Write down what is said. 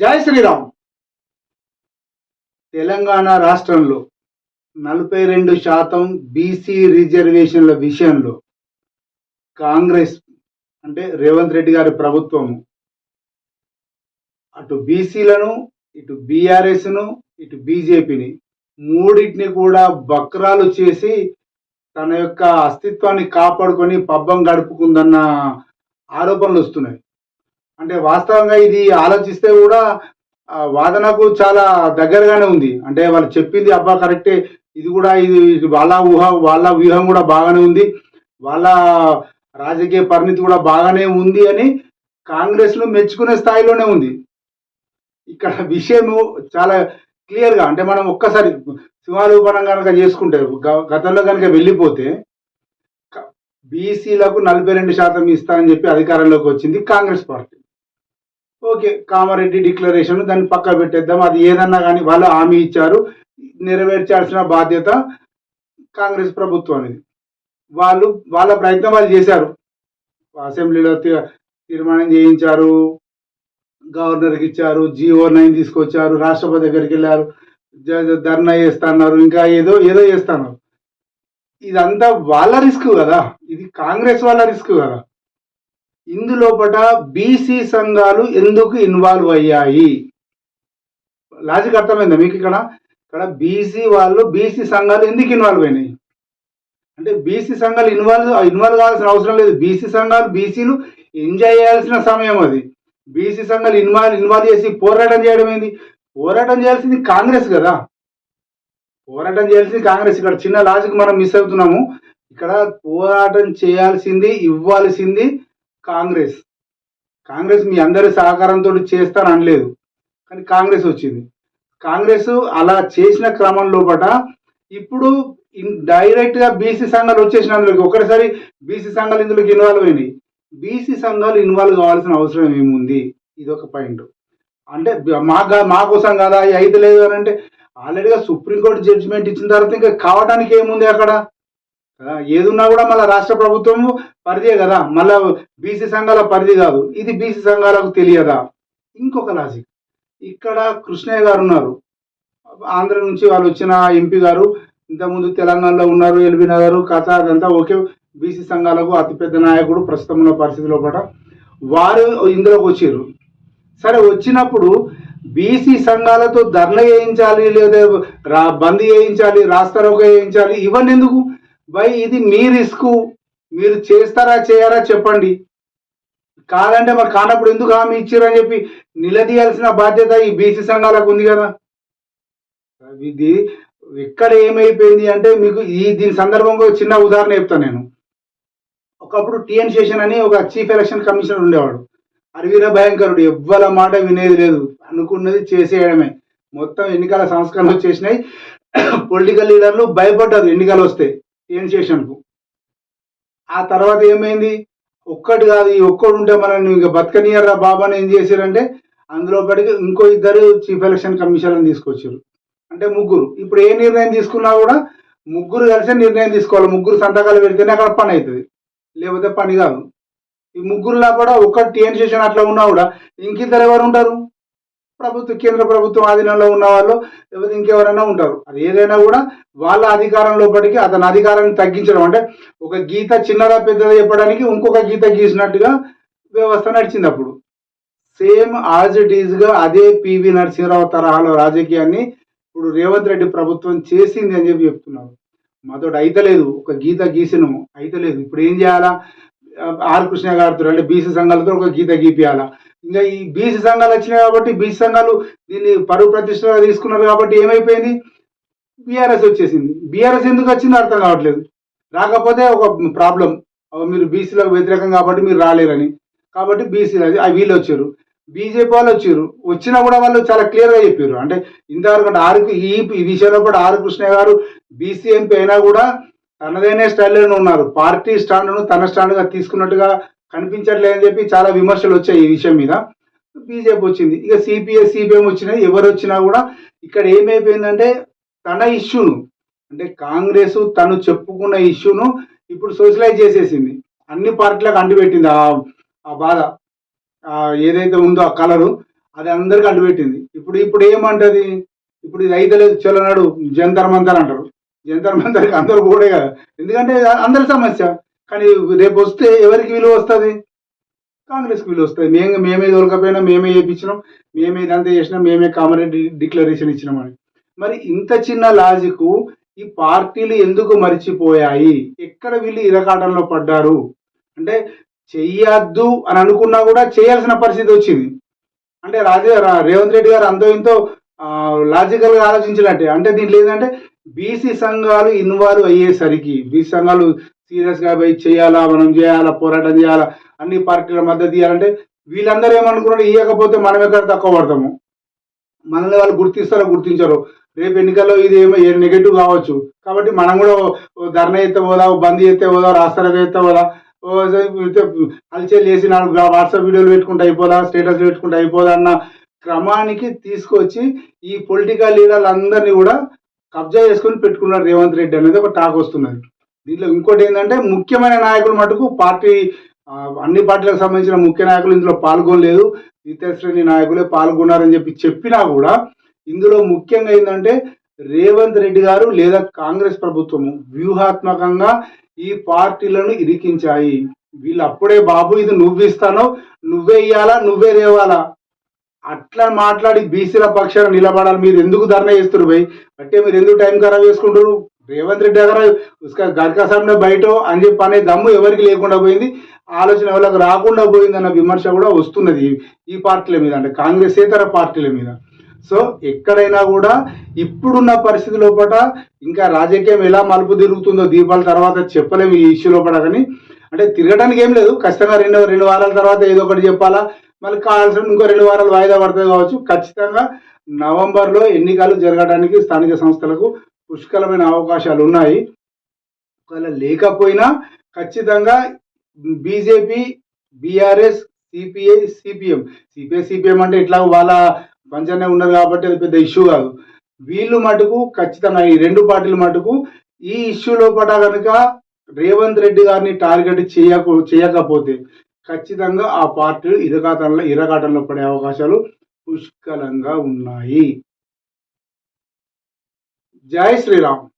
జై శ్రీరామ్. తెలంగాణ రాష్ట్రంలో నలభై రెండు శాతం బీసీ రిజర్వేషన్ల విషయంలో కాంగ్రెస్ అంటే రేవంత్ రెడ్డి గారి ప్రభుత్వం అటు బీసీలను ఇటు బీఆర్ఎస్ను ఇటు బీజేపీని మూడింటిని కూడా బక్రాలు చేసి తన యొక్క అస్తిత్వాన్ని కాపాడుకొని పబ్బం గడుపుకుందన్న ఆరోపణలు వస్తున్నాయి. అంటే వాస్తవంగా ఇది ఆలోచిస్తే కూడా వాదనకు చాలా దగ్గరగానే ఉంది. అంటే వాళ్ళు చెప్పింది అబ్బా కరెక్టే. ఇది కూడా ఇది వాళ్ళ ఊహ వాళ్ళ వ్యూహం కూడా బాగానే ఉంది. వాళ్ళ రాజకీయ పరిణితి కూడా బాగానే ఉంది అని కాంగ్రెస్లో మెచ్చుకునే స్థాయిలోనే ఉంది. ఇక్కడ విషయము చాలా క్లియర్గా అంటే మనం ఒక్కసారి సింహారూపణం కనుక చేసుకుంటే గ- గతంలో కనుక వెళ్ళిపోతే బీసీలకు నలభై రెండు శాతం ఇస్తా అని చెప్పి అధికారంలోకి వచ్చింది Congress party. Okay Kamareddy declaration దాన్ని పక్క పెట్టేద్దాం. అది ఏదన్నా కానీ వాళ్ళు హామీ ఇచ్చారు. నెరవేర్చాల్సిన బాధ్యత కాంగ్రెస్ ప్రభుత్వానికి వాళ్ళు వాళ్ళ ప్రయత్నం వాళ్ళు చేశారు. అసెంబ్లీలో తీర్మానం చేయించారు. గవర్నర్కి ఇచ్చారు. జిఓ నైన్ తీసుకొచ్చారు. రాష్ట్రపతి దగ్గరికి వెళ్ళారు. ధర్నా చేస్తున్నారు. ఇంకా ఏదో ఏదో చేస్తున్నారు. ఇదంతా వాళ్ళ రిస్క్ కదా. ఇది కాంగ్రెస్ వాళ్ళ రిస్క్ కదా. ఇందులోపట బీసీ సంఘాలు ఎందుకు ఇన్వాల్వ్ అయ్యాయి? లాజిక్ అర్థమైందా మీకు ఇక్కడ? ఇక్కడ బీసీ వాళ్ళు బీసీ సంఘాలు ఎందుకు ఇన్వాల్వ్ అయినాయి? అంటే బీసీ సంఘాలు ఇన్వాల్వ్ ఇన్వాల్వ్ కావాల్సిన అవసరం లేదు. బీసీ సంఘాలు బీసీలు ఎంజాయ్ చేయాల్సిన సమయం అది. బీసీ సంఘాలు ఇన్వాల్వ్ ఇన్వాల్వ్ చేసి పోరాటం చేయడం ఏంది? పోరాటం చేయాల్సింది కాంగ్రెస్ కదా. పోరాటం చేయాల్సింది కాంగ్రెస్. ఇక్కడ చిన్న లాజిక్ మనం మిస్ అవుతున్నాము. ఇక్కడ పోరాటం చేయాల్సింది ఇవ్వాల్సింది కాంగ్రెస్. కాంగ్రెస్ మీ అందరి సహకారంతో చేస్తాను అనలేదు. కానీ కాంగ్రెస్ వచ్చింది. కాంగ్రెస్ అలా చేసిన క్రమం లోపల ఇప్పుడు డైరెక్ట్గా బీసీ సంఘాలు వచ్చేసిన అందులోకి ఒకటిసారి బీసీ సంఘాలు ఇందులోకి ఇన్వాల్వ్ అయినాయి. బీసీ సంఘాలు ఇన్వాల్వ్ కావాల్సిన అవసరం ఏముంది? ఇది ఒక పాయింట్ అంటే మాకు మా కోసం కదా? ఐదు లేదు అని అంటే ఆల్రెడీగా సుప్రీంకోర్టు జడ్జిమెంట్ ఇచ్చిన తర్వాత ఇంకా కావడానికి ఏముంది అక్కడ? ఏదున్నా కూడా మళ్ళీ రాష్ట్ర ప్రభుత్వం పరిధే కదా. మళ్ళా బీసీ సంఘాల పరిధి కాదు. ఇది బీసీ సంఘాలకు తెలియదా? ఇంకొక లాజిక్ ఇక్కడ కృష్ణయ్య గారు ఉన్నారు. ఆంధ్ర నుంచి వాళ్ళు వచ్చిన ఎంపీ గారు ఇంతకుముందు తెలంగాణలో ఉన్నారు ఎల్బీ నగర్ కథ అదంతా ఓకే. బీసీ సంఘాలకు అతిపెద్ద నాయకుడు ప్రస్తుతం ఉన్న పరిస్థితిలో కూడా. వారు ఇందులోకి వచ్చారు. సరే వచ్చినప్పుడు బీసీ సంఘాలతో ధర్నా చేయించాలి లేదా రా బంద్ చేయించాలి రాస్తారోక చేయించాలి ఇవన్నీ ఎందుకు? బై ఇది మీ రిస్క్? మీరు చేస్తారా చేయరా చెప్పండి. కాదంటే మరి కానప్పుడు ఎందుకు హామీ ఇచ్చారని చెప్పి నిలదీయాల్సిన బాధ్యత ఈ బీసీ సంఘాలకు ఉంది కదా. ఇది ఇక్కడ ఏమైపోయింది అంటే మీకు ఈ దీని సందర్భంగా చిన్న ఉదాహరణ చెప్తాను నేను. ఒకప్పుడు టిఎన్ శేషన్ అని ఒక చీఫ్ ఎలక్షన్ కమిషనర్ ఉండేవాడు. అరవీర భయంకరుడు ఎవ్వల మాట వినేది లేదు. అనుకున్నది చేసేయడమే. మొత్తం ఎన్నికల సంస్కరణలు వచ్చేసినాయి పొలిటికల్ లీడర్లు భయపడ్డారు ఎన్నికలు వస్తే. టిఎన్ శేషన్కు ఆ తర్వాత ఏమైంది? ఒక్కటి కాదు ఈ ఒక్కడు ఉంటే మనల్ని ఇంకా బతకనియర్రా బాబాని ఏం చేశారంటే అందులో పడికి ఇంకో ఇద్దరు చీఫ్ ఎలక్షన్ కమిషనర్ని తీసుకొచ్చారు. అంటే ముగ్గురు. ఇప్పుడు ఏ నిర్ణయం తీసుకున్నా కూడా ముగ్గురు కలిసి నిర్ణయం తీసుకోవాలి. ముగ్గురు సంతకాలు పెడితేనే అక్కడ పని అవుతుంది. లేకపోతే పని కాదు. ఈ ముగ్గురులా కూడా ఒక్క టీఎన్ స్టేషన్ అట్లా ఉన్నా కూడా ఇంకిద్దరు ఎవరు ఉంటారు? ప్రభుత్వ కేంద్ర ప్రభుత్వం ఆధీనంలో ఉన్న వాళ్ళు లేకపోతే ఇంకెవరైనా ఉంటారు. అది ఏదైనా కూడా వాళ్ళ అధికారం లోపలికి అతని అధికారాన్ని తగ్గించడం. అంటే ఒక గీత చిన్నదా పెద్దదా చెప్పడానికి ఇంకొక గీత గీసినట్టుగా వ్యవస్థ నడిచింది అప్పుడు. సేమ్ యాజ్ ఇట్ ఈజ్గా అదే పివి నరసింహరావు తరహాలో రాజకీయాన్ని ఇప్పుడు రేవంత్ రెడ్డి ప్రభుత్వం చేసింది అని చెప్పి చెప్తున్నారు. మాతోటి అయితలేదు. ఒక గీత గీసినము. అయితలేదు. ఇప్పుడు ఏం చేయాలా? ఆర్ కృష్ణ గారితో అంటే బీసీ సంఘాలతో ఒక గీత గీపియాలా? ఇంకా ఈ బీసీ సంఘాలు వచ్చినాయి కాబట్టి బీసీ సంఘాలు దీన్ని పరువు ప్రతిష్టగా తీసుకున్నారు కాబట్టి ఏమైపోయింది? బీఆర్ఎస్ వచ్చేసింది. బీఆర్ఎస్ ఎందుకు వచ్చిందో అర్థం కావట్లేదు. రాకపోతే ఒక ప్రాబ్లం. మీరు బీసీలకు వ్యతిరేకం కాబట్టి మీరు రాలేరని. కాబట్టి బీసీలు అది ఆ వీళ్ళు వచ్చారు. బీజేపీ వాళ్ళు వచ్చారు. వచ్చినా కూడా వాళ్ళు చాలా క్లియర్గా చెప్పారు. అంటే ఇంతవరకు అంటే ఆరు ఈ ఈ విషయంలో కూడా ఆరు కృష్ణ గారు బీసీ ఎంపీ అయినా కూడా తనదైన స్టైల్లోనే ఉన్నారు. పార్టీ స్టాండ్ను తన స్టాండ్గా తీసుకున్నట్టుగా కనిపించట్లేదని చెప్పి చాలా విమర్శలు వచ్చాయి ఈ విషయం మీద. బీజేపీ వచ్చింది. ఇక సిపిఎస్ సిపిఎం వచ్చినాయి. ఎవరు వచ్చినా కూడా ఇక్కడ ఏమైపోయిందంటే తన ఇష్యూను అంటే కాంగ్రెస్ తను చెప్పుకున్న ఇష్యూను ఇప్పుడు సోషలైజ్ చేసేసింది. అన్ని పార్టీలకు అంటుపెట్టింది ఆ ఆ బాధ. ఏదైతే ఉందో ఆ కలరు అది అందరికి అడ్డుపెట్టింది ఇప్పుడు ఇప్పుడు ఏమంటది? ఇప్పుడు ఇది అయితే లేదు చలనాడు జంతర్ మంతర్ అంటారు. జంతర్ మంతర్కి అందరూ కూడా కదా ఎందుకంటే అందరి సమస్య. కానీ రేపు వస్తే ఎవరికి విలువ వస్తుంది? కాంగ్రెస్కి విలువ వస్తుంది. మేము మేమే దొరకపోయినా మేమే చేయించినాం మేమే ఇదంతా చేసినాం. మేమే కామరెడ్డి డిక్లరేషన్ ఇచ్చినామని మరి ఇంత చిన్న లాజిక్ ఈ పార్టీలు ఎందుకు మరిచిపోయాయి? ఎక్కడ వీళ్ళు ఇరకాటంలో పడ్డారు? అంటే చెయ్యొద్దు అని అనుకున్నా కూడా చేయాల్సిన పరిస్థితి వచ్చింది. అంటే రాజే రేవంత్ రెడ్డి గారు అంతో ఇంతో లాజికల్గా ఆలోచించినట్టే. అంటే దీంట్లో ఏంటంటే బీసీ సంఘాలు ఇన్వాల్వ్ అయ్యేసరికి బీసీ సంఘాలు సీరియస్గా పోయి చేయాలా మనం చేయాలా పోరాటం చేయాలా అన్ని పార్టీల మద్దతు ఇవ్వాలంటే వీళ్ళందరూ ఏమనుకున్నారు ఇవ్వకపోతే మనం ఎక్కడ తక్కువ పడతాము? మనల్ని వాళ్ళు గుర్తిస్తారో గుర్తించరు? రేపు ఎన్నికల్లో ఇది ఏమో నెగటివ్ కావచ్చు. కాబట్టి మనం కూడా ఓ- ధర్నా ఎత్తే పోదా బంద్ ఎత్తే పోదా రాస్తారకు ఎత్తే పోదా ఓ హల్చల్ చేసి వాట్సాప్ వీడియోలు పెట్టుకుంటే అయిపోదా స్టేటస్ పెట్టుకుంటే అయిపోదా అన్న క్రమానికి తీసుకొచ్చి ఈ పొలిటికల్ లీడర్లందరినీ కూడా కబ్జా చేసుకొని పెట్టుకున్నాడు రేవంత్ రెడ్డి అనేది ఒక టాక్ వస్తున్నది. దీంట్లో ఇంకోటి ఏంటంటే ముఖ్యమైన నాయకులు మటుకు పార్టీ అన్ని పార్టీలకు సంబంధించిన ముఖ్య నాయకులు ఇందులో పాల్గొనలేదు. నిత్యశ్రేణి నాయకులే పాల్గొన్నారని చెప్పి చెప్పినా కూడా ఇందులో ముఖ్యంగా ఏంటంటే రేవంత్ రెడ్డి గారు లేదా కాంగ్రెస్ ప్రభుత్వము వ్యూహాత్మకంగా ఈ పార్టీలను ఇరికించాయి. వీళ్ళు అప్పుడే బాబు ఇది నువ్వు ఇస్తానో నువ్వే ఇయ్యాలా నువ్వే రేవాలా అట్లా మాట్లాడి బీసీల పక్షాన నిలబడాలి. మీరు ఎందుకు ధర్నా చేస్తారు భయ్? అంటే మీరు ఎందుకు టైం ఖరాబ్ చేసుకుంటారు రేవంత్ రెడ్డి దగ్గర ఉస్కా గడ్కా సామ్నే బయట అని చెప్పి అనే దమ్ము ఎవరికి లేకుండా పోయింది. ఆలోచన ఎవరికి రాకుండా పోయింది అన్న విమర్శ కూడా వస్తున్నది ఈ- ఈ పార్టీల మీద అంటే కాంగ్రెస్ ఇతర పార్టీల మీద. సో ఎక్కడైనా కూడా ఇప్పుడున్న పరిస్థితి లోపల ఇంకా రాజకీయం ఎలా మలుపు తిరుగుతుందో దీపాల తర్వాత చెప్పలేము ఈ ఇష్యూ లోపల కానీ. అంటే తిరగడానికి ఏం లేదు. ఖచ్చితంగా రెండు రెండు వారాల తర్వాత ఏదో ఒకటి చెప్పాలా? మళ్ళీ కావాల్సిన ఇంకో రెండు వారాలు వాయిదా పడుతుంది కావచ్చు. ఖచ్చితంగా నవంబర్లో ఎన్నికలు జరగడానికి స్థానిక సంస్థలకు పుష్కలమైన అవకాశాలు ఉన్నాయి. ఒకవేళ లేకపోయినా ఖచ్చితంగా BJP BRS CPI CPM. CPI CPM అంటే ఇట్లా వాళ్ళ పంచనే ఉన్నారు కాబట్టి అది పెద్ద ఇష్యూ కాదు. వీళ్ళు మటుకు ఖచ్చితంగా ఈ రెండు పార్టీలు మటుకు ఈ ఇష్యూ లోపల కనుక రేవంత్ రెడ్డి గారిని టార్గెట్ చేయకు చేయకపోతే ఖచ్చితంగా ఆ పార్టీలు ఇరకాటంలో ఇరకాటంలో పడే అవకాశాలు పుష్కలంగా ఉన్నాయి. జై శ్రీరామ్.